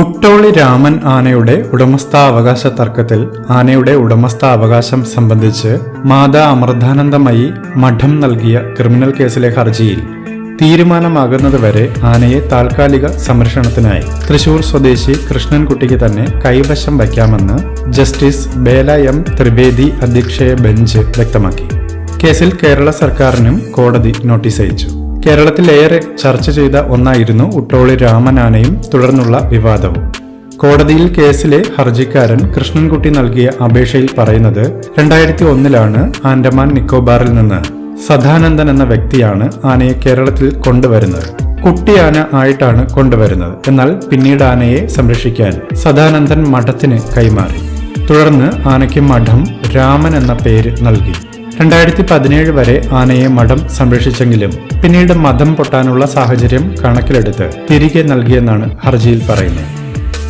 ഉട്ടോളി രാമൻ ആനയുടെ ഉടമസ്ഥാവകാശ തർക്കത്തിൽ ആനയുടെ ഉടമസ്ഥാവകാശം സംബന്ധിച്ച് മാതാ അമൃതാനന്ദമയി മഠം നൽകിയ ക്രിമിനൽ കേസിലെ ഹർജിയിൽ തീരുമാനമാകുന്നതുവരെ ആനയെ താൽക്കാലിക സംരക്ഷണത്തിനായി തൃശൂർ സ്വദേശി കൃഷ്ണൻകുട്ടിക്ക് തന്നെ കൈവശം വയ്ക്കാമെന്ന് ജസ്റ്റിസ് ബേല എം ത്രിവേദി അധ്യക്ഷയ ബെഞ്ച് വ്യക്തമാക്കി. കേസിൽ കേരള സർക്കാരിനും കോടതി നോട്ടീസ് അയച്ചു. കേരളത്തിലേറെ ചർച്ച ചെയ്ത ഒന്നായിരുന്നു ഉട്ടോളി രാമനാനയും തുടർന്നുള്ള വിവാദവും. കോടതിയിൽ കേസിലെ ഹർജിക്കാരൻ കൃഷ്ണൻകുട്ടി നൽകിയ അപേക്ഷയിൽ പറയുന്നത് രണ്ടായിരത്തി ഒന്നിലാണ് ആൻഡമാൻ നിക്കോബാറിൽ നിന്ന്. സദാനന്ദൻ എന്ന വ്യക്തിയാണ് ആനയെ കേരളത്തിൽ കൊണ്ടുവരുന്നത്. കുട്ടിയാന ആയിട്ടാണ് കൊണ്ടുവരുന്നത്. എന്നാൽ പിന്നീട് ആനയെ സംരക്ഷിക്കാൻ സദാനന്ദൻ മഠത്തിന് കൈമാറി. തുടർന്ന് ആനയ്ക്ക് മഠം രാമൻ എന്ന പേര് നൽകി. രണ്ടായിരത്തി പതിനേഴ് വരെ ആനയെ മഠം സംരക്ഷിച്ചെങ്കിലും പിന്നീട് മതം പൊട്ടാനുള്ള സാഹചര്യം കണക്കിലെടുത്ത് തിരികെ നൽകിയെന്നാണ് ഹർജിയിൽ പറയുന്നത്.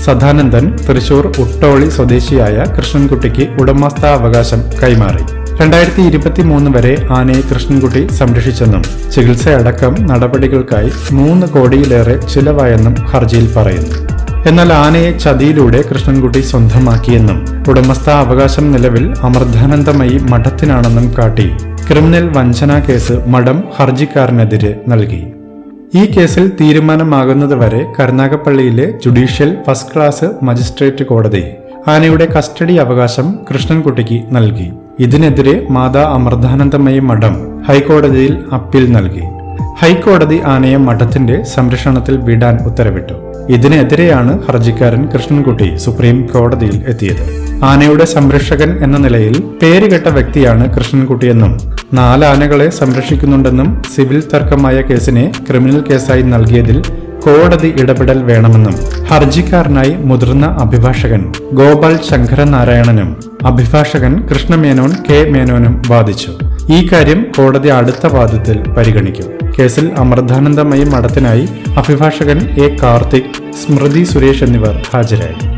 സദാനന്ദൻ തൃശൂർ ഉട്ടോളി സ്വദേശിയായ കൃഷ്ണൻകുട്ടിക്ക് ഉടമസ്ഥാവകാശം കൈമാറി. രണ്ടായിരത്തി ഇരുപത്തി മൂന്ന് വരെ ആനയെ കൃഷ്ണൻകുട്ടി സംരക്ഷിച്ചെന്നും ചികിത്സയടക്കം നടപടികൾക്കായി മൂന്ന് കോടിയിലേറെ ചിലവായെന്നും ഹർജിയിൽ പറയുന്നു. എന്നാൽ ആനയെ ചതിയിലൂടെ കൃഷ്ണൻകുട്ടി സ്വന്തമാക്കിയെന്നും ഉടമസ്ഥ അവകാശം നിലവിൽ അമൃതാനന്ദമയി മഠത്തിനാണെന്നും കാട്ടി ക്രിമിനൽ വഞ്ചനാ കേസ് മഠം ഹർജിക്കാരനെതിരെ നൽകി. ഈ കേസിൽ തീരുമാനമാകുന്നതുവരെ കരുനാഗപ്പള്ളിയിലെ ജുഡീഷ്യൽ ഫസ്റ്റ് ക്ലാസ് മജിസ്ട്രേറ്റ് കോടതി ആനയുടെ കസ്റ്റഡി അവകാശം കൃഷ്ണൻകുട്ടിക്ക് നൽകി. ഇതിനെതിരെ മാതാ അമൃതാനന്ദമയി മഠം ഹൈക്കോടതിയിൽ അപ്പീൽ നൽകി. ഹൈക്കോടതി ആനയെ മഠത്തിന്റെ സംരക്ഷണത്തിൽ വിടാൻ ഉത്തരവിട്ടു. ഇതിനെതിരെയാണ് ഹർജിക്കാരൻ കൃഷ്ണൻകുട്ടി സുപ്രീം കോടതിയിൽ എത്തിയത്. ആനയുടെ സംരക്ഷകൻ എന്ന നിലയിൽ പേരുകെട്ട വ്യക്തിയാണ് കൃഷ്ണൻകുട്ടിയെന്നും നാല് ആനകളെ സംരക്ഷിക്കുന്നുണ്ടെന്നും സിവിൽ തർക്കമായ കേസിനെ ക്രിമിനൽ കേസായി നൽകിയതിൽ കോടതി ഇടപെടൽ വേണമെന്നും ഹർജിക്കാരനായി മുതിർന്ന അഭിഭാഷകൻ ഗോപാൽ ശങ്കരനാരായണനും അഭിഭാഷകൻ കൃഷ്ണമേനോൻ കെ മേനോനും വാദിച്ചു. ഈ കാര്യം കോടതി അടുത്ത വാദത്തിൽ പരിഗണിക്കും. കേസിൽ അമൃതാനന്ദമയം മഠത്തിനായി അഭിഭാഷകൻ എ കാർത്തിക് സ്മൃതി സുരേഷ് എന്നിവർ ഹാജരായി.